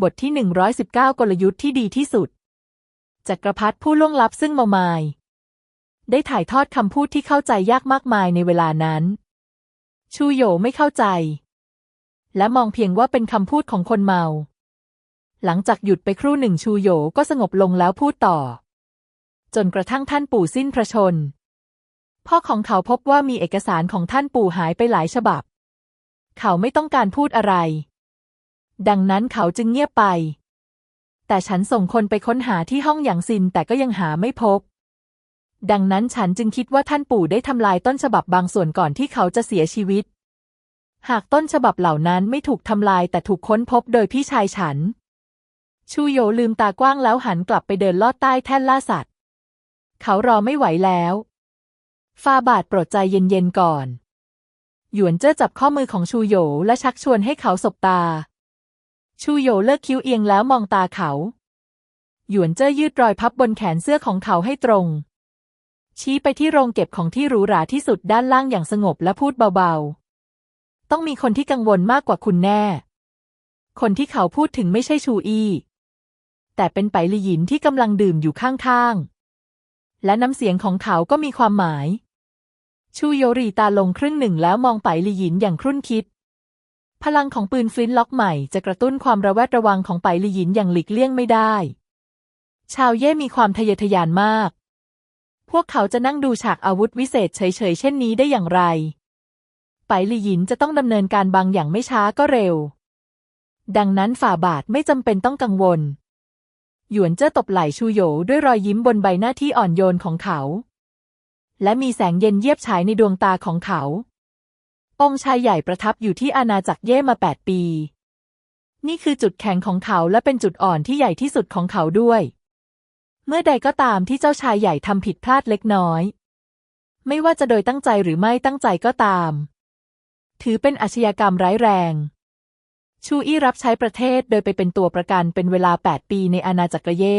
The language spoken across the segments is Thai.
บทที่ 119 กลยุทธ์ที่ดีที่สุด จักรพรรดิผู้ล่วงลับซึ่งเมามาย ได้ถ่ายทอดคำพูดที่เข้าใจยากมากมายในเวลานั้น ชูโยไม่เข้าใจ และมองเพียงว่าเป็นคำพูดของคนเมา หลังจากหยุดไปครู่หนึ่งชูโยก็สงบลงแล้วพูดต่อ จนกระทั่งท่านปู่สิ้นพระชน พ่อของเขาพบว่ามีเอกสารของท่านปู่หายไปหลายฉบับ เขาไม่ต้องการพูดอะไร ดังนั้นเขาจึงเงียบไป แต่ฉันส่งคนไปค้นหาที่ห้องอย่างซินแต่ก็ยังหาไม่พบ ดังนั้นฉันจึงคิดว่าท่านปู่ได้ทำลายต้นฉบับบางส่วนก่อนที่เขาจะเสียชีวิต หากต้นฉบับเหล่านั้นไม่ถูกทำลายแต่ถูกค้นพบโดยพี่ชายฉัน ชูโยลืมตากว้างแล้วหันกลับไปเดินลอดใต้แท่นล่าสัตว์ เขารอไม่ไหวแล้วฟาบาทโปรดใจเย็นๆก่อน หยวนเจ้อจับข้อมือของชูโยและชักชวนให้เขาสบตา ชูโยเลิกคิ้วเอียงแล้วมองตาเขาหยวนเจ้อยืดรอยพับบนแขนเสื้อของเขาให้ตรง ชี้ไปที่โรงเก็บของที่หรูหราที่สุดด้านล่างอย่างสงบและพูดเบาๆ ต้องมีคนที่กังวลมากกว่าคุณแน่ คนที่เขาพูดถึงไม่ใช่ชูอี้แต่เป็นไปลีหยินที่กำลังดื่มอยู่ข้างๆ และน้ำเสียงของเขาก็มีความหมาย ชูโยรีตาลงครึ่งหนึ่งแล้วมองไปลีหยินอย่างครุ่นคิด พลังของปืนฟลินต์ล็อกใหม่จะกระตุ้นความระแวดระวังของไปลีหยินอย่างหลีกเลี่ยงไม่ได้ ชาวเย่มีความทะเยอทะยานมาก พวกเขาจะนั่งดูฉากอาวุธวิเศษเฉยๆเช่นนี้ได้อย่างไร ไปลีหยินจะต้องดำเนินการบางอย่างไม่ช้าก็เร็ว ดังนั้นฝ่าบาทไม่จำเป็นต้องกังวล หยวนเจ้อตบไหล่ชูโยด้วยรอยยิ้มบนใบหน้าที่อ่อนโยนของเขา และมีแสงเย็นเยียบฉายในดวงตาของเขา องค์ชายใหญ่ประทับอยู่ที่อาณาจักรเย่มาแปดปี นี่คือจุดแข็งของเขาและเป็นจุดอ่อนที่ใหญ่ที่สุดของเขาด้วย เมื่อใดก็ตามที่เจ้าชายใหญ่ทำผิดพลาดเล็กน้อย ไม่ว่าจะโดยตั้งใจหรือไม่ตั้งใจก็ตาม ถือเป็นอาชญากรรมร้ายแรง ชูอี้รับใช้ประเทศโดยไปเป็นตัวประกันเป็นเวลา 8 ปีในอาณาจักรเย่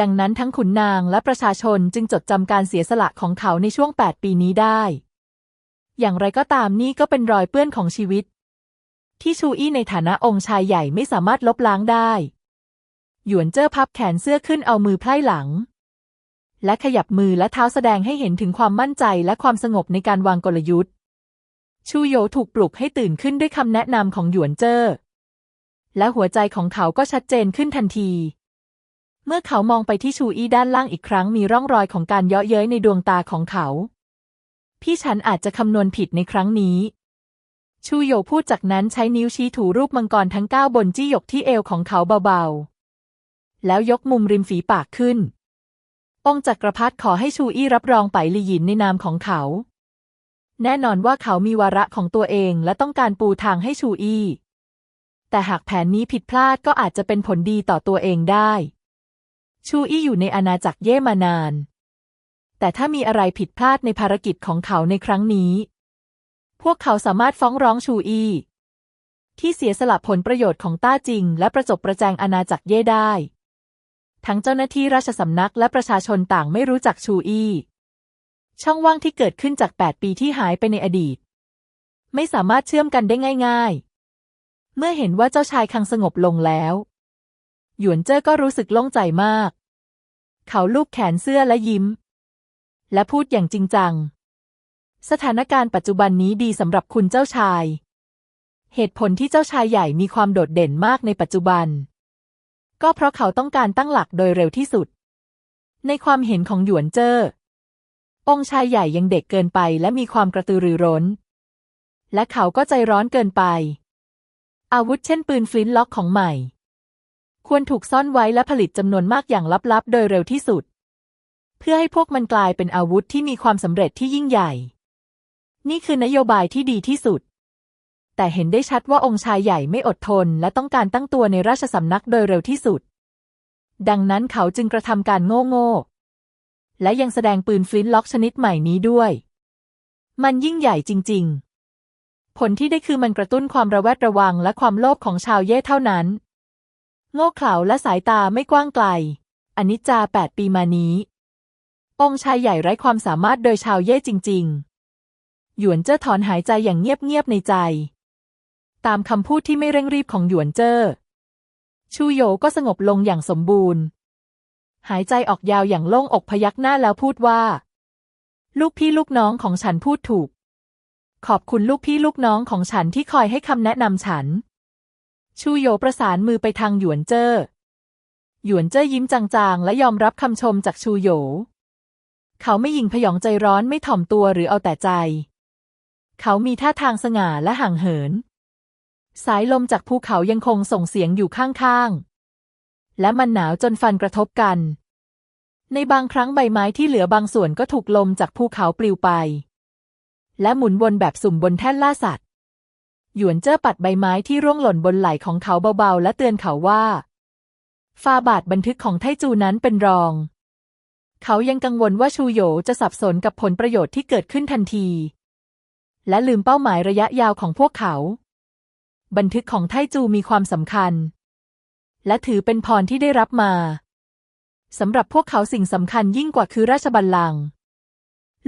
ดังนั้นทั้งขุนนางและประชาชนจึงจดจำการเสียสละของเขาในช่วง 8 ปีนี้ได้ อย่างไรก็ตามนี่ก็เป็นรอยเปื้อนของชีวิต ที่ชูอี้ในฐานะองค์ชายใหญ่ไม่สามารถลบล้างได้ หยวนเจ้อพับแขนเสื้อขึ้นเอามือไพร่หลัง และขยับมือและเท้าแสดงให้เห็นถึงความมั่นใจและความสงบในการวางกลยุทธ์ ชูโยถูกปลุกให้ตื่นขึ้นด้วยคำแนะนำของหยวนเจ้อและหัวใจของเขาก็ชัดเจนขึ้นทันที เมื่อเขามองไปที่ชูอี้ด้านล่างอีกครั้งมีร่องรอยของการเยาะเย้ยในดวงตาของเขา พี่ฉันอาจจะคำนวณผิดในครั้งนี้ ชูโยพูดจากนั้นใช้นิ้วชี้ถูรูปมังกรทั้งเก้าบนจี้หยกที่เอวของเขาเบาๆ แล้วยกมุมริมฝีปากขึ้น องจักรพรรดิขอให้ชูอี้รับรองไปลีหยินในนามของเขา แน่นอนว่าเขามีวาระของตัวเองและต้องการปูทางให้ชูอี้แต่หากแผนนี้ผิดพลาดก็อาจจะเป็นผลดีต่อตัวเองได้ ชูอี้อยู่ในอาณาจักรเย่มานาน แต่ถ้ามีอะไรผิดพลาดในภารกิจของเขาในครั้งนี้ พวกเขาสามารถฟ้องร้องชูอี ที่เสียสละผลประโยชน์ของต้าจริง และประจบประแจงอาณาจักรเย่ได้ ทั้งเจ้าหน้าที่ราชสำนักและประชาชนต่างไม่รู้จักชูอีช่องว่างที่เกิดขึ้นจาก 8 ปีที่หายไปในอดีต ไม่สามารถเชื่อมกันได้ง่าย ๆ เมื่อเห็นว่าเจ้าชายคังสงบลงแล้ว หยวนเจ้อก็รู้สึกโล่งใจมาก เขาลูบแขนเสื้อและยิ้ม และพูดอย่างจริงจัง สถานการณ์ปัจจุบันนี้ดีสำหรับคุณเจ้าชาย เหตุผลที่เจ้าชายใหญ่มีความโดดเด่นมากในปัจจุบัน ก็เพราะเขาต้องการตั้งหลักโดยเร็วที่สุด ในความเห็นของหยวนเจ้อองค์ชายใหญ่ยังเด็กเกินไปและมีความกระตือรือร้น และเขาก็ใจร้อนเกินไป อาวุธเช่นปืนฟลินล็อกของใหม่ ควรถูกซ่อนไว้และผลิตจำนวนมากอย่างลับๆ โดยเร็วที่สุด เพื่อให้พวกมันกลายเป็นอาวุธที่มีความสำเร็จที่ยิ่งใหญ่ นี่คือนโยบายที่ดีที่สุด แต่เห็นได้ชัดว่าองค์ชายใหญ่ไม่อดทน และต้องการตั้งตัวในราชสำนักโดยเร็วที่สุด ดังนั้นเขาจึงกระทำการโง่ๆ และยังแสดงปืนฟลินต์ล็อกชนิดใหม่นี้ด้วย มันยิ่งใหญ่จริง ๆ ผลที่ได้คือมันกระตุ้นความระแวดระวังและความโลภของชาวเย่เท่านั้น โง่เขลาและสายตาไม่กว้างไกลอนิจจาแปดปีมานี้ องชายใหญ่ไร้ความสามารถโดยชาวเย่จริง ๆ หยวนเจ้อถอนหายใจอย่างเงียบ ๆ ในใจ ตามคำพูดที่ไม่เร่งรีบของหยวนเจ้อ ชูโยก็สงบลงอย่างสมบูรณ์ หายใจออกยาวอย่างโล่งอกพยักหน้าแล้วพูดว่า ลูกพี่ลูกน้องของฉันพูดถูก ขอบคุณลูกพี่ลูกน้องของฉันที่คอยให้คำแนะนำฉัน ชูโยประสานมือไปทางหยวนเจ้อ หยวนเจ้อยิ้มจางๆ และยอมรับคำชมจากชูโย เขาไม่ยิงพยองใจร้อนไม่ถ่อมตัวหรือเอาแต่ใจ เขามีท่าทางสง่าและห่างเหิน สายลมจากภูเขายังคงส่งเสียงอยู่ข้างๆ และมันหนาวจนฟันกระทบกัน ในบางครั้งใบไม้ที่เหลือบางส่วนก็ถูกลมจากภูเขาปลิวไป และหมุนวนแบบสุ่มบนแท่นล่าสัตว์ หยวนเจ้อปัดใบไม้ที่ร่วงหล่นบนไหล่ของเขาเบาๆ และเตือนเขาว่าฟาบาทบันทึกของไทจูนั้นเป็นรอง เขายังกังวลว่าชูโยจะสับสนกับผลประโยชน์ที่เกิดขึ้นทันที และลืมเป้าหมายระยะยาวของพวกเขา บันทึกของไทจูมีความสำคัญ และถือเป็นพรที่ได้รับมาสำหรับพวกเขาสิ่งสำคัญยิ่งกว่าคือราชบัลลังก์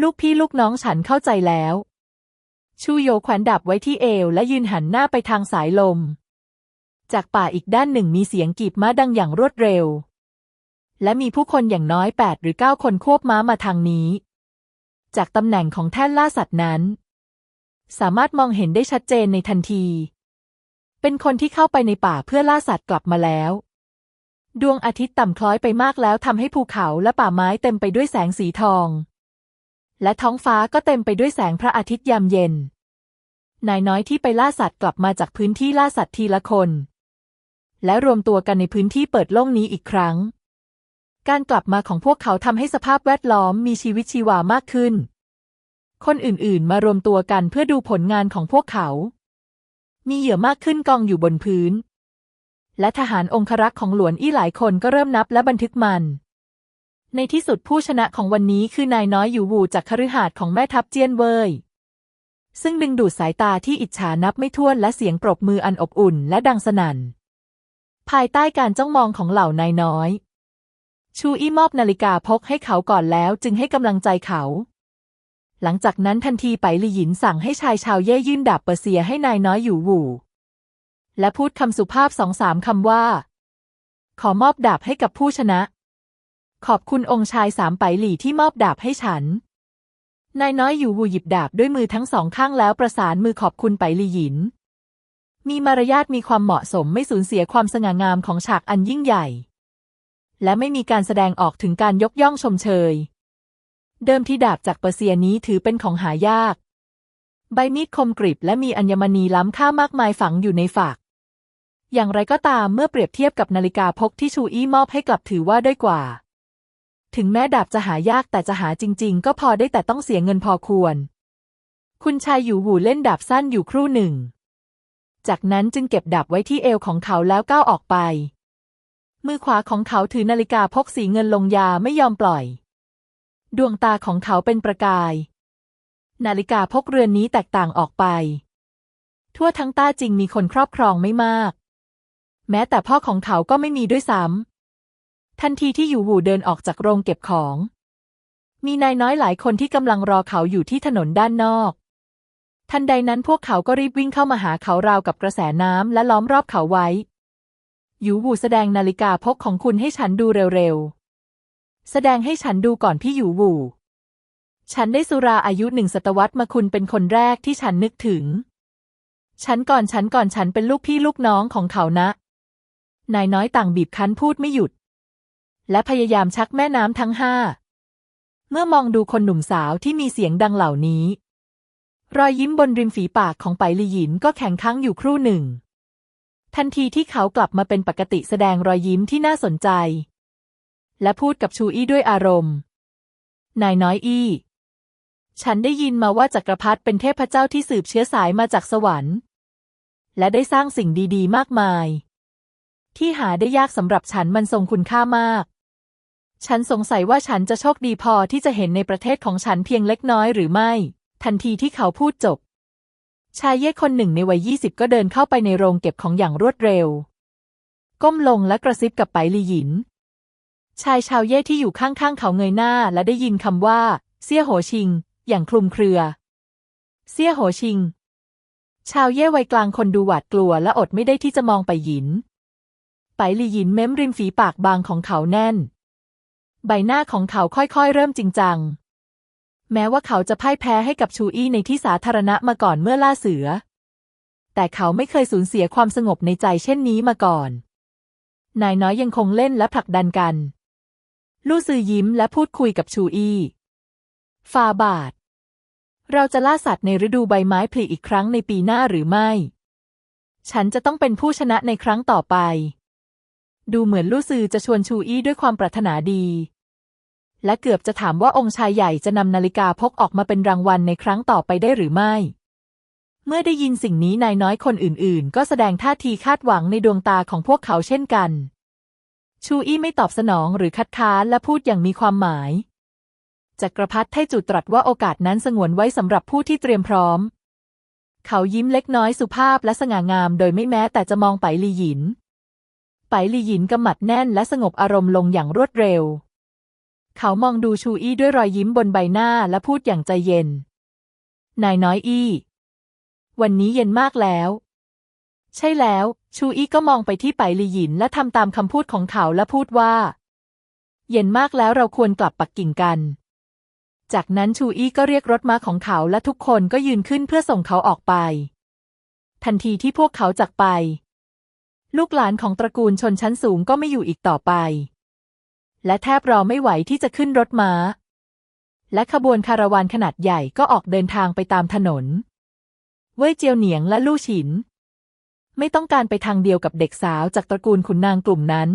ลูกพี่ลูกน้องฉันเข้าใจแล้ว ชูโยแขวนดาบไว้ที่เอวและยืนหันหน้าไปทางสายลม จากป่าอีกด้านหนึ่งมีเสียงกีบม้าดังอย่างรวดเร็ว และมีผู้คนอย่างน้อยแปดหรือเก้าคนควบม้ามาทางนี้ จากตำแหน่งของแท่นล่าสัตว์นั้น สามารถมองเห็นได้ชัดเจนในทันที เป็นคนที่เข้าไปในป่าเพื่อล่าสัตว์กลับมาแล้ว ดวงอาทิตย์ต่ำคล้อยไปมากแล้วทำให้ภูเขาและป่าไม้เต็มไปด้วยแสงสีทอง และท้องฟ้าก็เต็มไปด้วยแสงพระอาทิตย์ยามเย็น นายน้อยที่ไปล่าสัตว์กลับมาจากพื้นที่ล่าสัตว์ทีละคน และรวมตัวกันในพื้นที่เปิดโล่งนี้อีกครั้ง การกลับมาของพวกเขาทำให้สภาพแวดล้อมมีชีวิตชีวามากขึ้น คนอื่นๆ มารวมตัวกันเพื่อดูผลงานของพวกเขา มีเหยื่อมากขึ้นกองอยู่บนพื้น และทหารองครักษ์ของหลวนอี้หลายคนก็เริ่มนับและบันทึกมัน ในที่สุดผู้ชนะของวันนี้คือนายน้อยอยู่วูจากคฤหาสน์ของแม่ทัพเจียนเว่ยซึ่งดึงดูดสายตาที่อิจฉานับไม่ถ้วนและเสียงปรบมืออันอบอุ่นและดังสนั่น ภายใต้การจ้องมองของเหล่านายน้อย ชูอี้มอบนาฬิกาพกให้เขาก่อนแล้วจึงให้กำลังใจเขา หลังจากนั้นทันทีไปหลี่หยินสั่งให้ชายชาวเย่ยื่นดาบเปอร์เซียให้นายน้อยอยู่วูและพูดคำสุภาพสองสามคำว่า ขอมอบดาบให้กับผู้ชนะ ขอบคุณองค์ชายสามไปหลี่ที่มอบดาบให้ฉัน นายน้อยอยู่วูหยิบดาบด้วยมือทั้งสองข้างแล้วประสานมือขอบคุณไปหลี่หยิน มีมารยาทมีความเหมาะสมไม่สูญเสียความสง่างามของฉากอันยิ่งใหญ่ และไม่มีการแสดงออกถึงการยกย่องชมเชย เดิมที่ดาบจากเปอร์เซียนี้ถือเป็นของหายาก ใบมีดคมกริบและมีอัญมณีล้ำค่ามากมายฝังอยู่ในฝากอย่างไรก็ตามเมื่อเปรียบเทียบกับนาฬิกาพกที่ชูอี้มอบให้กลับถือว่าด้อยกว่า ถึงแม้ดาบจะหายากแต่จะหาจริง ๆ ก็พอได้แต่ต้องเสียเงินพอควร คุณชายอยู่หูเล่นดาบสั้นอยู่ครู่หนึ่ง จากนั้นจึงเก็บดาบไว้ที่เอวของเขาแล้วก้าวออกไป มือขวาของเขาถือนาฬิกาพกสีเงินลงยาไม่ยอมปล่อย ดวงตาของเขาเป็นประกาย นาฬิกาพกเรือนนี้แตกต่างออกไป ทั่วทั้งต้าจริงมีคนครอบครองไม่มาก แม้แต่พ่อของเขาก็ไม่มีด้วยซ้ำทันทีที่อยู่หูเดินออกจากโรงเก็บของ มีนายน้อยหลายคนที่กำลังรอเขาอยู่ที่ถนนด้านนอก ทันใดนั้นพวกเขาก็รีบวิ่งเข้ามาหาเขาราวกับกระแสน้ำและล้อมรอบเขาไว้ หยูหูแสดงนาฬิกาพกของคุณให้ฉันดูเร็วๆ แสดงให้ฉันดูก่อนพี่หยูหูฉันได้สุราอายุหนึ่งศตวรรษมาคุณเป็นคนแรกที่ฉันนึกถึง ฉันก่อนฉันก่อนฉันเป็นลูกพี่ลูกน้องของเขานะ นายน้อยต่างบีบคั้นพูดไม่หยุด และพยายามชักแม่น้ำทั้งห้า เมื่อมองดูคนหนุ่มสาวที่มีเสียงดังเหล่านี้ รอยยิ้มบนริมฝีปากของไปลีหยินก็แข็งค้างอยู่ครู่หนึ่ง ทันทีที่เขากลับมาเป็นปกติแสดงรอยยิ้มที่น่าสนใจ และพูดกับชูอี้ด้วยอารมณ์ นายน้อยอี้ ฉันได้ยินมาว่าจักรพรรดิเป็นเทพเจ้าที่สืบเชื้อสายมาจากสวรรค์ และได้สร้างสิ่งดีๆ มากมาย ที่หาได้ยากสำหรับฉันมันทรงคุณค่ามาก ฉันสงสัยว่าฉันจะโชคดีพอที่จะเห็นในประเทศของฉันเพียงเล็กน้อยหรือไม่ ทันทีที่เขาพูดจบ ชายเย่คนหนึ่งในวัยยี่สิบก็เดินเข้าไปในโรงเก็บของอย่างรวดเร็ว ก้มลงและกระซิบกับไปลีหยิน ชายชาวเย่ที่อยู่ข้างๆเขาเงยหน้าและได้ยินคำว่าเซี่ยโหชิง อย่างคลุมเครือเซี่ยโหชิง ชาวเย่วัยกลางคนดูหวาดกลัวและอดไม่ได้ที่จะมองไปหยิน ไปลีหยินเม้มริมฝีปากบางของเขาแน่น ใบหน้าของเขาค่อยๆ เริ่มจริงจัง แม้ว่าเขาจะพ่ายแพ้ให้กับชูอี้ในที่สาธารณะมาก่อนเมื่อล่าเสือ แต่เขาไม่เคยสูญเสียความสงบในใจเช่นนี้มาก่อน นายน้อยยังคงเล่นและผลักดันกัน ลู่ซือยิ้มและพูดคุยกับชูอี้ฟาบาท เราจะล่าสัตว์ในฤดูใบไม้ผลิอีกครั้งในปีหน้าหรือไม่ ฉันจะต้องเป็นผู้ชนะในครั้งต่อไป ดูเหมือนลู่ซือจะชวนชูอี้ด้วยความปรารถนาดี และเกือบจะถามว่าองค์ชายใหญ่จะนำนาฬิกาพกออกมาเป็นรางวัลในครั้งต่อไปได้หรือไม่ เมื่อได้ยินสิ่งนี้นายน้อยคนอื่นๆ ก็แสดงท่าทีคาดหวังในดวงตาของพวกเขาเช่นกัน ชูอี้ไม่ตอบสนองหรือคัดค้านและพูดอย่างมีความหมายจักรพรรดิไทจุดตรัสว่าโอกาสนั้นสงวนไว้สำหรับผู้ที่เตรียมพร้อม เขายิ้มเล็กน้อยสุภาพและสง่างามโดยไม่แม้แต่จะมองไปลีหยิน ไปลีหยินกำมัดแน่นและสงบอารมณ์ลงอย่างรวดเร็ว เขามองดูชูอี้ด้วยรอยยิ้มบนใบหน้าและพูดอย่างใจเย็น นายน้อยอี้ วันนี้เย็นมากแล้ว ใช่แล้ว ชูอี้ก็มองไปที่ไปลีหยินและทำตามคำพูดของเขาและพูดว่า เย็นมากแล้วเราควรกลับปักกิ่งกัน จากนั้นชูอี้ก็เรียกรถม้าของเขาและทุกคนก็ยืนขึ้นเพื่อส่งเขาออกไป ทันทีที่พวกเขาจากไป ลูกหลานของตระกูลชนชั้นสูงก็ไม่อยู่อีกต่อไป และแทบรอไม่ไหวที่จะขึ้นรถม้า และขบวนคาราวานขนาดใหญ่ก็ออกเดินทางไปตามถนน เว่ยเจียวเหนียงและลู่ฉิน ไม่ต้องการไปทางเดียวกับเด็กสาวจากตระกูลขุนนางกลุ่มนั้น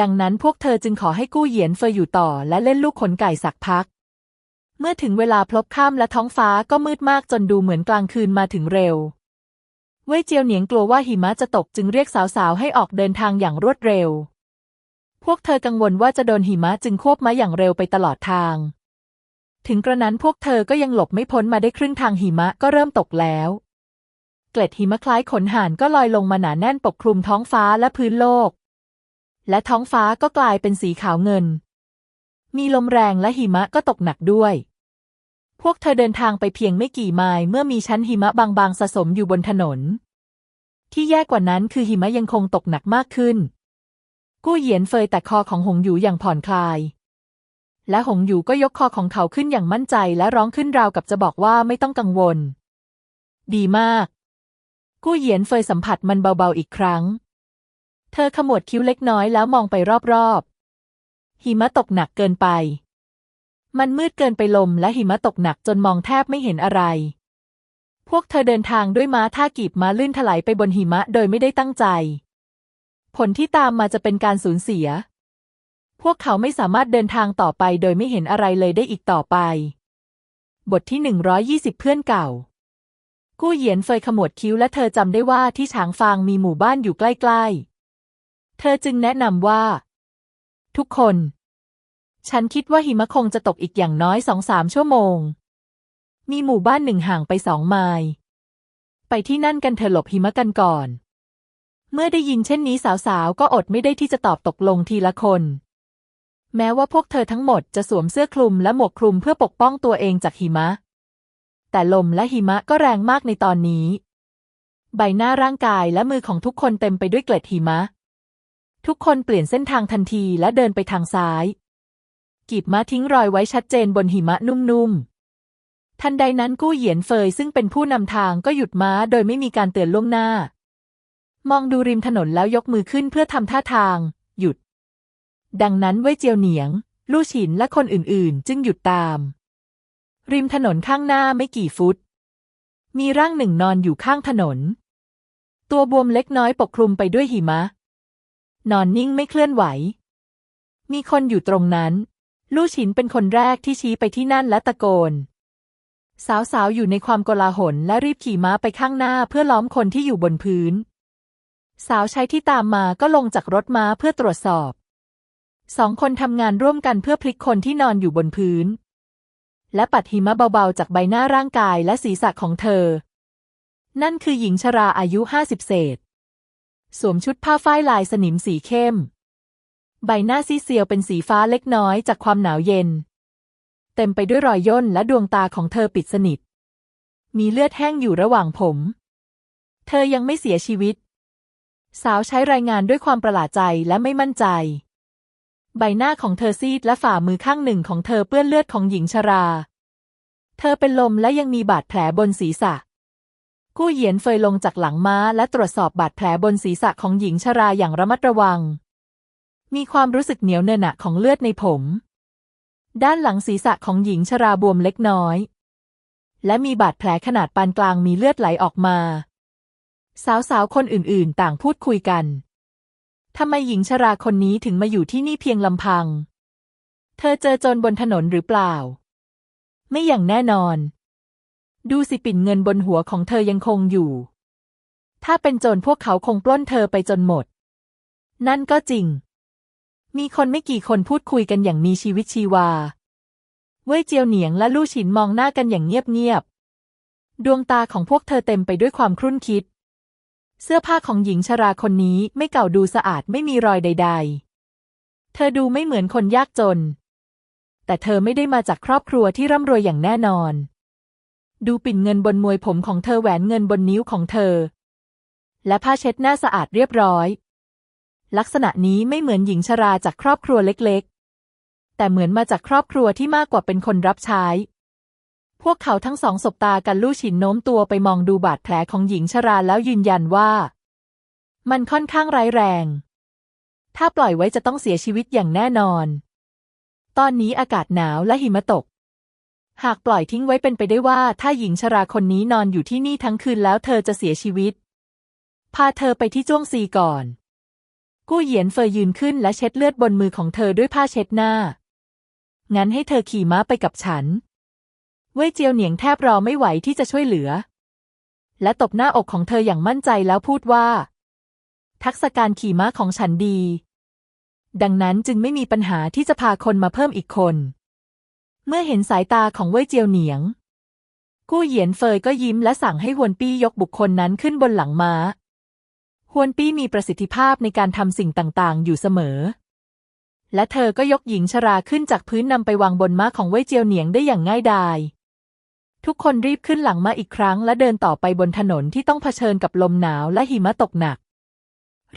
ดังนั้นพวกเธอจึงขอให้กู้เหยียนเฟยอยู่ต่อและเล่นลูกขนไก่สักพัก เมื่อถึงเวลาพลบค่ำและท้องฟ้าก็มืดมากจนดูเหมือนกลางคืนมาถึงเร็ว เว่ยเจียวเหนียงกลัวว่าหิมะจะตกจึงเรียกสาวๆให้ออกเดินทางอย่างรวดเร็ว พวกเธอกังวลว่าจะโดนหิมะจึงควบม้าอย่างเร็วไปตลอดทาง ถึงกระนั้นพวกเธอก็ยังหลบไม่พ้นมาได้ครึ่งทางหิมะก็เริ่มตกแล้ว เกล็ดหิมะคล้ายขนห่านก็ลอยลงมาหนาแน่นปกคลุมท้องฟ้าและพื้นโลก และท้องฟ้าก็กลายเป็นสีขาวเงิน มีลมแรงและหิมะก็ตกหนักด้วย พวกเธอเดินทางไปเพียงไม่กี่ไมล์เมื่อมีชั้นหิมะบางๆสะสมอยู่บนถนน ที่แย่กว่านั้นคือหิมะยังคงตกหนักมากขึ้น กู้เหยียนเฟยแต่คอของหงอยู่อย่างผ่อนคลาย และหงอยู่ก็ยกคอของเขาขึ้นอย่างมั่นใจและร้องขึ้นราวกับจะบอกว่าไม่ต้องกังวล ดีมาก กู้เหยียนเฟยสัมผัสมันเบาๆอีกครั้ง เธอขมวดคิ้วเล็กน้อยแล้วมองไปรอบๆหิมะตกหนักเกินไป มันมืดเกินไปลมและหิมะตกหนักจนมองแทบไม่เห็นอะไร พวกเธอเดินทางด้วยม้าท่ากีบม้าลื่นถลายไปบนหิมะโดยไม่ได้ตั้งใจ ผลที่ตามมาจะเป็นการสูญเสีย พวกเขาไม่สามารถเดินทางต่อไปโดยไม่เห็นอะไรเลยได้อีกต่อไป บทที่หนึ่งร้อยยี่สิบเพื่อนเก่า กู้เหยียนเฟยขมวดคิ้วและเธอจำได้ว่าที่ฉางฟางมีหมู่บ้านอยู่ใกล้ๆ เธอจึงแนะนำว่า ทุกคน ฉันคิดว่าหิมะคงจะตกอีกอย่างน้อยสองสามชั่วโมง มีหมู่บ้านหนึ่งห่างไปสองไมล์ไปที่นั่นกันเถอะหลบหิมะกันก่อน เมื่อได้ยินเช่นนี้สาวๆ ก็อดไม่ได้ที่จะตอบตกลงทีละคน แม้ว่าพวกเธอทั้งหมดจะสวมเสื้อคลุมและหมวกคลุมเพื่อปกป้องตัวเองจากหิมะ แต่ลมและหิมะก็แรงมากในตอนนี้ ใบหน้าร่างกายและมือของทุกคนเต็มไปด้วยเกล็ดหิมะ ทุกคนเปลี่ยนเส้นทางทันทีและเดินไปทางซ้ายกีบม้าทิ้งรอยไว้ชัดเจนบนหิมะนุ่มๆ ทันใดนั้นกู้เหยียนเฟยซึ่งเป็นผู้นำทางก็หยุดม้าโดยไม่มีการเตือนล่วงหน้า มองดูริมถนนแล้วยกมือขึ้นเพื่อทำท่าทาง หยุด ดังนั้นเว่ยเจียวเหนียง ลู่ฉินและคนอื่นๆ จึงหยุดตาม ริมถนนข้างหน้าไม่กี่ฟุต มีร่างหนึ่งนอนอยู่ข้างถนน ตัวบวมเล็กน้อยปกคลุมไปด้วยหิมะ นอนนิ่งไม่เคลื่อนไหว มีคนอยู่ตรงนั้น ลู่ฉินเป็นคนแรกที่ชี้ไปที่นั่นและตะโกน สาวๆอยู่ในความโกลาหลและรีบขี่ม้าไปข้างหน้าเพื่อล้อมคนที่อยู่บนพื้น สาวใช้ที่ตามมาก็ลงจากรถม้าเพื่อตรวจสอบ สองคนทำงานร่วมกันเพื่อพลิกคนที่นอนอยู่บนพื้น และปัดหิมะเบาๆ จากใบหน้าร่างกายและศีรษะของเธอ นั่นคือหญิงชราอายุห้าสิบเศษ สวมชุดผ้าฝ้ายลายสนิมสีเข้ม ใบหน้าซีเซียวเป็นสีฟ้าเล็กน้อยจากความหนาวเย็น เต็มไปด้วยรอยย่นและดวงตาของเธอปิดสนิท มีเลือดแห้งอยู่ระหว่างผม เธอยังไม่เสียชีวิต สาวใช้รายงานด้วยความประหลาดใจและไม่มั่นใจ ใบหน้าของเธอซีดและฝ่ามือข้างหนึ่งของเธอเปื้อนเลือดของหญิงชรา เธอเป็นลมและยังมีบาดแผลบนศีรษะ กู้เหยียนเฟยลงจากหลังม้าและตรวจสอบบาดแผลบนศีรษะของหญิงชราอย่างระมัดระวัง มีความรู้สึกเหนียวเนอะหนะของเลือดในผม ด้านหลังศีรษะของหญิงชราบวมเล็กน้อย และมีบาดแผลขนาดปานกลางมีเลือดไหลออกมา สาวๆ คนอื่นๆ ต่างพูดคุยกัน ทำไมหญิงชราคนนี้ถึงมาอยู่ที่นี่เพียงลำพัง เธอเจอโจรบนถนนหรือเปล่า ไม่อย่างแน่นอน ดูสิปิ่นเงินบนหัวของเธอยังคงอยู่ ถ้าเป็นโจรพวกเขาคงปล้นเธอไปจนหมด นั่นก็จริง มีคนไม่กี่คนพูดคุยกันอย่างมีชีวิตชีวา เว่ยเจียวเหนียงและลู่ฉินมองหน้ากันอย่างเงียบๆ ดวงตาของพวกเธอเต็มไปด้วยความครุ่นคิด เสื้อผ้าของหญิงชราคนนี้ไม่เก่าดูสะอาดไม่มีรอยใด ๆ เธอดูไม่เหมือนคนยากจน แต่เธอไม่ได้มาจากครอบครัวที่ร่ำรวยอย่างแน่นอน ดูปิ่นเงินบนมวยผมของเธอแหวนเงินบนนิ้วของเธอ และผ้าเช็ดหน้าสะอาดเรียบร้อย ลักษณะนี้ไม่เหมือนหญิงชราจากครอบครัวเล็กๆ แต่เหมือนมาจากครอบครัวที่มากกว่าเป็นคนรับใช้ พวกเขาทั้งสองสบตากันลู่ฉินโน้มตัวไปมองดูบาดแผลของหญิงชราแล้วยืนยันว่า มันค่อนข้างร้ายแรง ถ้าปล่อยไว้จะต้องเสียชีวิตอย่างแน่นอน ตอนนี้อากาศหนาวและหิมะตก หากปล่อยทิ้งไว้เป็นไปได้ว่า ถ้าหญิงชราคนนี้นอนอยู่ที่นี่ทั้งคืนแล้วเธอจะเสียชีวิต พาเธอไปที่จ้วงซีก่อน กู้เหยียนเฟยยืนขึ้นและเช็ดเลือดบนมือของเธอด้วยผ้าเช็ดหน้า งั้นให้เธอขี่ม้าไปกับฉัน เว่ยเจียวเหนียงแทบรอไม่ไหวที่จะช่วยเหลือ และตบหน้าอกของเธออย่างมั่นใจแล้วพูดว่า ทักษะการขี่ม้าของฉันดี ดังนั้นจึงไม่มีปัญหาที่จะพาคนมาเพิ่มอีกคน เมื่อเห็นสายตาของเว่ยเจียวเหนียง กู้เหยียนเฟยก็ยิ้มและสั่งให้ฮวนปี้ยกบุคคลนั้นขึ้นบนหลังม้าฮวนปี้มีประสิทธิภาพในการทำสิ่งต่างๆ อยู่เสมอ และเธอก็ยกหญิงชราขึ้นจากพื้นนำไปวางบนม้าของเว่ยเจียวเหนียงได้อย่างง่ายดาย ทุกคนรีบขึ้นหลังมาอีกครั้ง และเดินต่อไปบนถนนที่ต้องเผชิญกับลมหนาวและหิมะตกหนัก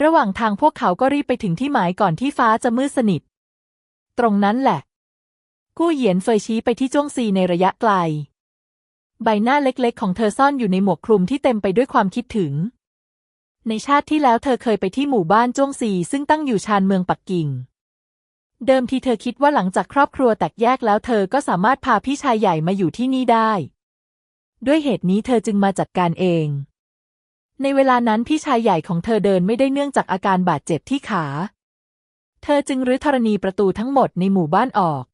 ระหว่างทางพวกเขาก็รีบไปถึงที่หมายก่อนที่ฟ้าจะมืดสนิท ตรงนั้นแหละ กู้เหยียนเฟยชี้ไปที่จ้วงซีในระยะไกล ใบหน้าเล็กๆ ของเธอซ่อนอยู่ในหมวกคลุมที่เต็มไปด้วยความคิดถึง ในชาติที่แล้วเธอเคยไปที่หมู่บ้านจ้วงซีซึ่งตั้งอยู่ชานเมืองปักกิ่งเดิมทีเธอคิดว่าหลังจากครอบครัวแตกแยกแล้วเธอก็สามารถพาพี่ชายใหญ่มาอยู่ที่นี่ได้ ด้วยเหตุนี้เธอจึงมาจัดการเอง ในเวลานั้นพี่ชายใหญ่ของเธอเดินไม่ได้เนื่องจากอาการบาดเจ็บที่ขา เธอจึงรื้อธรณีประตูทั้งหมดในหมู่บ้านออก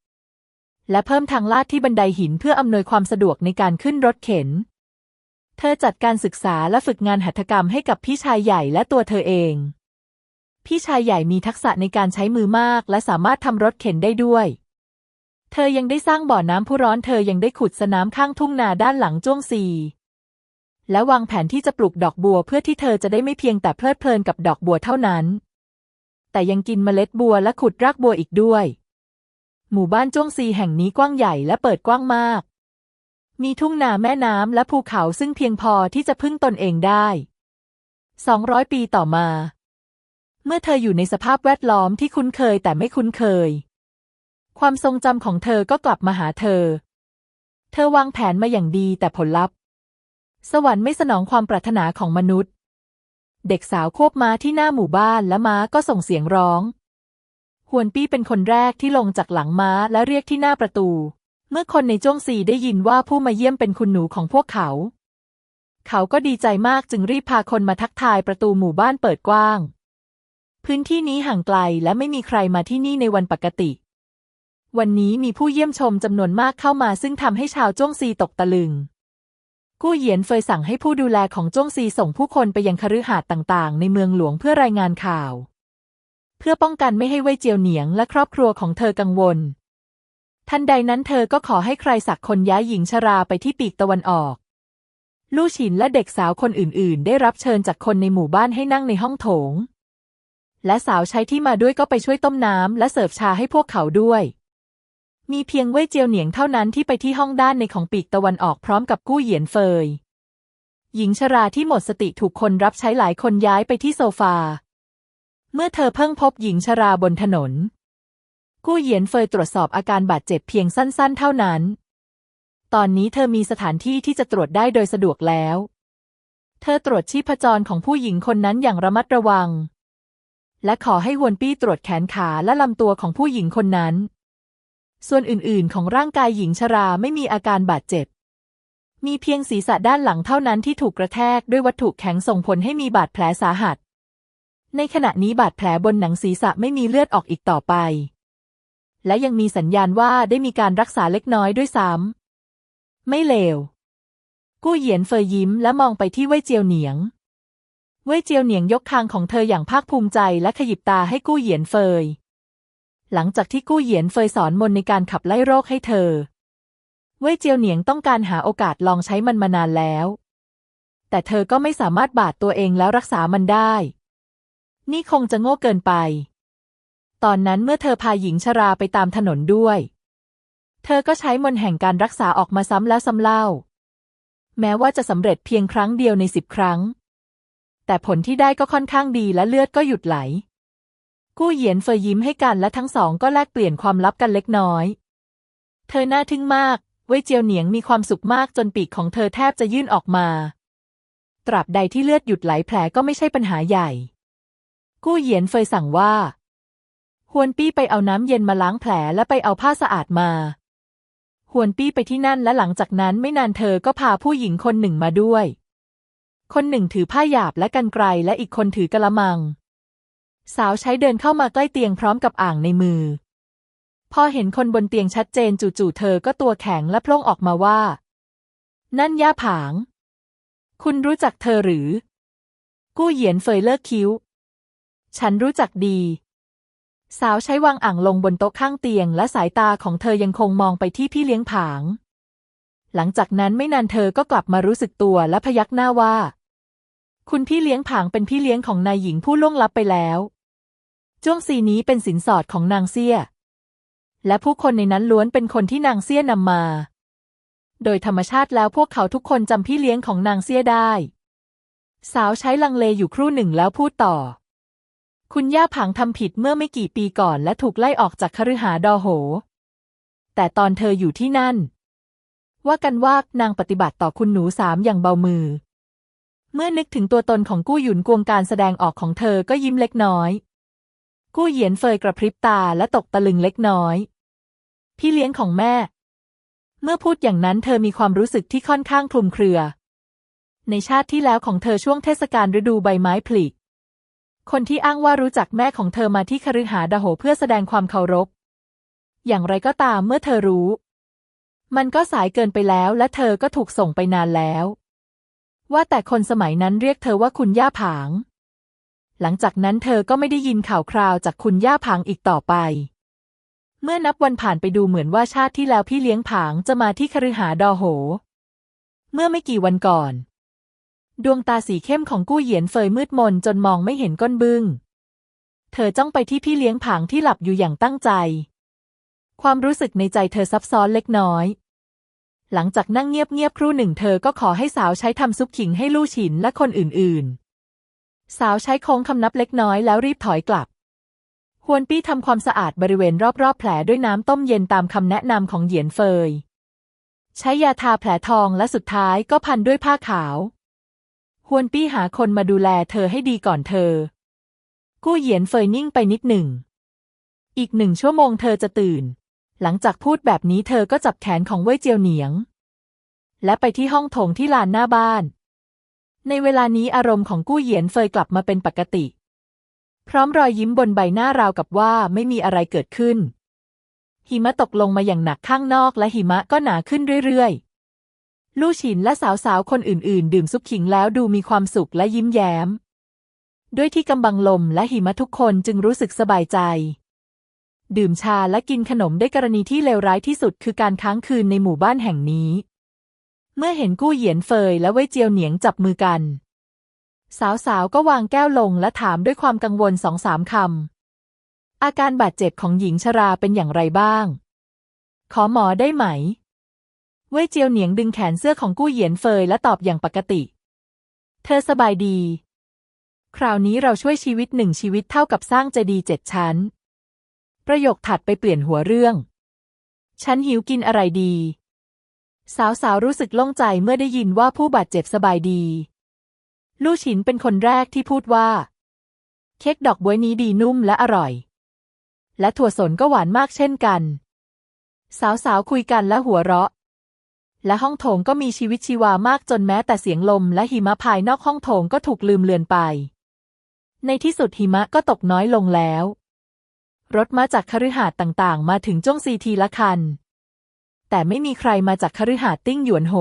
และเพิ่มทางลาดที่บันไดหินเพื่ออำนวยความสะดวกในการขึ้นรถเข็น เธอจัดการศึกษาและฝึกงานหัตถกรรมให้กับพี่ชายใหญ่และตัวเธอเอง พี่ชายใหญ่มีทักษะในการใช้มือมาก และสามารถทำรถเข็นได้ด้วย เธอยังได้สร้างบ่อน้ำผู้ร้อนเธอยังได้ขุดสนามข้างทุ่งนาด้านหลังจ้วงซีและวางแผนที่จะปลูกดอกบัวเพื่อที่เธอจะได้ไม่เพียงแต่เพลิดเพลินกับดอกบัวเท่านั้น แต่ยังกินเมล็ดบัวและขุดรากบัวอีกด้วย หมู่บ้านจ้วงซีแห่งนี้กว้างใหญ่และเปิดกว้างมาก มีทุ่งนาแม่น้ำและภูเขาซึ่งเพียงพอที่จะพึ่งตนเองได้สองร้อยปีต่อมา เมื่อเธออยู่ในสภาพแวดล้อมที่คุ้นเคยแต่ไม่คุ้นเคย ความทรงจำของเธอก็กลับมาหาเธอ เธอวางแผนมาอย่างดีแต่ผลลัพธ์ สวรรค์ไม่สนองความปรารถนาของมนุษย์ เด็กสาวควบม้าที่หน้าหมู่บ้านและม้าก็ส่งเสียงร้องฮวนปี้เป็นคนแรกที่ลงจากหลังม้าและเรียกที่หน้าประตู เมื่อคนในจ้วงซีได้ยินว่าผู้มาเยี่ยมเป็นคุณหนูของพวกเขา เขาก็ดีใจมากจึงรีบพาคนมาทักทายประตูหมู่บ้านเปิดกว้าง พื้นที่นี้ห่างไกลและไม่มีใครมาที่นี่ในวันปกติ วันนี้มีผู้เยี่ยมชมจำนวนมากเข้ามาซึ่งทำให้ชาวจ้วงซีตกตะลึง กู้เหยียนเฟยสั่งให้ผู้ดูแลของจ้วงซีส่งผู้คนไปยังคฤหาสน์ต่าง ๆ ในเมืองหลวงเพื่อรายงานข่าว เพื่อป้องกันไม่ให้เว่ยเจียวเหนียงและครอบครัวของเธอกังวล ทันใดนั้นเธอก็ขอให้ใครสักคนย้ายหญิงชราไปที่ปีกตะวันออก ลู่ฉินและเด็กสาวคนอื่น ๆ ได้รับเชิญจากคนในหมู่บ้านให้นั่งในห้องโถง และสาวใช้ที่มาด้วยก็ไปช่วยต้มน้ำและเสิร์ฟชาให้พวกเขาด้วย มีเพียงเว่ยเจียวเหนียงเท่านั้นที่ไปที่ห้องด้านในของปีกตะวันออกพร้อมกับกู้เหยียนเฟย หญิงชราที่หมดสติถูกคนรับใช้หลายคนย้ายไปที่โซฟา เมื่อเธอเพิ่งพบหญิงชราบนถนน กู้เหยียนเฟยตรวจสอบอาการบาดเจ็บเพียงสั้นๆ เท่านั้น ตอนนี้เธอมีสถานที่ที่จะตรวจได้โดยสะดวกแล้ว เธอตรวจชีพจรของผู้หญิงคนนั้นอย่างระมัดระวัง และขอให้ฮวนปี้ตรวจแขนขาและลำตัวของผู้หญิงคนนั้น ส่วนอื่นๆ ของร่างกายหญิงชราไม่มีอาการบาดเจ็บ มีเพียงศีรษะด้านหลังเท่านั้นที่ถูกกระแทกด้วยวัตถุแข็งส่งผลให้มีบาดแผลสาหัส ในขณะนี้บาดแผลบนหนังศีรษะไม่มีเลือดออกอีกต่อไป และยังมีสัญญาณว่าได้มีการรักษาเล็กน้อยด้วยซ้ำไม่เลว กู้เหยียนเฟยยิ้มและมองไปที่เว่ยเจียวเหนียง เว่ยเจียวเหนียงยกคางของเธออย่างภาคภูมิใจและขยิบตาให้กู้เหยียนเฟย หลังจากที่กู้เหยียนเฟยสอนมนในการขับไล่โรคให้เธอ เว่ยเจียวเหนียงต้องการหาโอกาสลองใช้มันมานานแล้ว แต่เธอก็ไม่สามารถบาดตัวเองแล้วรักษามันได้ นี่คงจะโง่เกินไป ตอนนั้นเมื่อเธอพาหญิงชราไปตามถนนด้วย เธอก็ใช้มนแห่งการรักษาออกมาซ้ำแล้วซ้ำเล่า แม้ว่าจะสำเร็จเพียงครั้งเดียวในสิบครั้ง แต่ผลที่ได้ก็ค่อนข้างดีและเลือดก็หยุดไหล กู้เหยียนเฟยยิ้มให้กันและทั้งสองก็แลกเปลี่ยนความลับกันเล็กน้อย เธอน่าทึ่งมากเว่ยเจียวเหนียงมีความสุขมากจนปีกของเธอแทบจะยื่นออกมา ตราบใดที่เลือดหยุดไหลแผลก็ไม่ใช่ปัญหาใหญ่ กู้เหยียนเฟยสั่งว่า ฮวนปี้ไปเอาน้ำเย็นมาล้างแผลและไปเอาผ้าสะอาดมาฮวนปี้ไปที่นั่นและหลังจากนั้นไม่นานเธอก็พาผู้หญิงคนหนึ่งมาด้วย คนหนึ่งถือผ้าหยาบและกันไกรและอีกคนถือกระมัง สาวใช้เดินเข้ามาใกล้เตียงพร้อมกับอ่างในมือ พอเห็นคนบนเตียงชัดเจนจู่ๆเธอก็ตัวแข็งและพล่งออกมาว่า นั่นย่าผาง คุณรู้จักเธอหรือ กู้เหยียนเฟยเลิกคิ้ว ฉันรู้จักดี สาวใช้วางอ่างลงบนโต๊ะข้างเตียง และสายตาของเธอยังคงมองไปที่พี่เลี้ยงผาง หลังจากนั้นไม่นานเธอก็กลับมารู้สึกตัวและพยักหน้าว่า คุณพี่เลี้ยงผางเป็นพี่เลี้ยงของนายหญิงผู้ล่วงลับไปแล้ว จ้วงซีนี้เป็นสินสอดของนางเซี่ย และผู้คนในนั้นล้วนเป็นคนที่นางเซี่ยนำมา โดยธรรมชาติแล้วพวกเขาทุกคนจำพี่เลี้ยงของนางเซี่ยได้ สาวใช้ลังเลอยู่ครู่หนึ่งแล้วพูดต่อ คุณย่าผางทำผิดเมื่อไม่กี่ปีก่อนและถูกไล่ออกจากคฤหาดอโห แต่ตอนเธออยู่ที่นั่น ว่ากันว่านางปฏิบัติต่อคุณหนูสามอย่างเบามือ เมื่อนึกถึงตัวตนของกู้หยุนกวงการแสดงออกของเธอก็ยิ้มเล็กน้อย กู้เหยียนเฟยกระพริบตาและตกตะลึงเล็กน้อย พี่เลี้ยงของแม่ เมื่อพูดอย่างนั้นเธอมีความรู้สึกที่ค่อนข้างคลุมเครือ ในชาติที่แล้วของเธอช่วงเทศกาลฤดูใบไม้ผลิคนที่อ้างว่ารู้จักแม่ของเธอมาที่คฤหาสน์ดาโหเพื่อแสดงความเคารพ อย่างไรก็ตามเมื่อเธอรู้ มันก็สายเกินไปแล้วและเธอก็ถูกส่งไปนานแล้ว ว่าแต่คนสมัยนั้นเรียกเธอว่าคุณย่าผาง หลังจากนั้นเธอก็ไม่ได้ยินข่าวคราวจากคุณย่าผางอีกต่อไป เมื่อนับวันผ่านไปดูเหมือนว่าชาติที่แล้วพี่เลี้ยงผางจะมาที่คฤหาดอโห เมื่อไม่กี่วันก่อน ดวงตาสีเข้มของกู้เหยียนเฟยมืดมนจนมองไม่เห็นก้นบึง้ง เธอจ้องไปที่พี่เลี้ยงผางที่หลับอยู่อย่างตั้งใจ ความรู้สึกในใจเธอซับซ้อนเล็กน้อยหลังจากนั่งเงียบๆครู่หนึ่งเธอก็ขอให้สาวใช้ทำซุปขิงให้ลู่ฉินและคนอื่นๆ สาวใช้โค้งคำนับเล็กน้อยแล้วรีบถอยกลับ ฮวนปี้ทำความสะอาดบริเวณรอบๆ แผลด้วยน้ำต้มเย็นตามคำแนะนำของเหยียนเฟย ใช้ยาทาแผลทองและสุดท้ายก็พันด้วยผ้าขาว ฮวนปี้หาคนมาดูแลเธอให้ดีก่อนเธอ กู้เหยียนเฟยนิ่งไปนิดหนึ่ง อีกหนึ่งชั่วโมงเธอจะตื่น หลังจากพูดแบบนี้เธอก็จับแขนของเว่ยเจียวเหนียง และไปที่ห้องโถงที่ลานหน้าบ้าน ในเวลานี้อารมณ์ของกู้เหยียนเฟยกลับมาเป็นปกติ พร้อมรอยยิ้มบนใบหน้าราวกับว่าไม่มีอะไรเกิดขึ้น หิมะตกลงมาอย่างหนักข้างนอกและหิมะก็หนาขึ้นเรื่อยๆ ลู่ฉินและสาวๆ คนอื่นๆ ดื่มซุปขิงแล้วดูมีความสุขและยิ้มแย้ม ด้วยที่กำบังลมและหิมะทุกคนจึงรู้สึกสบายใจ ดื่มชาและกินขนมได้กรณีที่เลวร้ายที่สุดคือการค้างคืนในหมู่บ้านแห่งนี้ เมื่อเห็นกู้เหยียนเฟยและเว่ยเจียวเหนียงจับมือกัน สาวๆก็วางแก้วลงและถามด้วยความกังวลสองสามคำ อาการบาดเจ็บของหญิงชราเป็นอย่างไรบ้าง ขอหมอได้ไหม เว่ยเจียวเหนียงดึงแขนเสื้อของกู้เหยียนเฟยและตอบอย่างปกติ เธอสบายดี คราวนี้เราช่วยชีวิตหนึ่งชีวิตเท่ากับสร้างเจดีย์เจ็ดชั้น ประโยคถัดไปเปลี่ยนหัวเรื่อง ฉันหิวกินอะไรดี สาวๆรู้สึกโล่งใจเมื่อได้ยินว่าผู้บาดเจ็บสบายดี ลู่ฉินเป็นคนแรกที่พูดว่า เค้กดอกบวยนี้ดีนุ่มและอร่อย และถั่วสนก็หวานมากเช่นกัน สาวๆคุยกันและหัวเราะ และห้องโถงก็มีชีวิตชีวามากจนแม้แต่เสียงลมและหิมะภายนอกห้องโถงก็ถูกลืมเลือนไป ในที่สุดหิมะก็ตกน้อยลงแล้ว รถมาจากคฤหาสน์ต่างๆ มาถึงจ้วงซีทีละคัน แต่ไม่มีใครมาจากคฤหาสน์ติ้งหยวนโห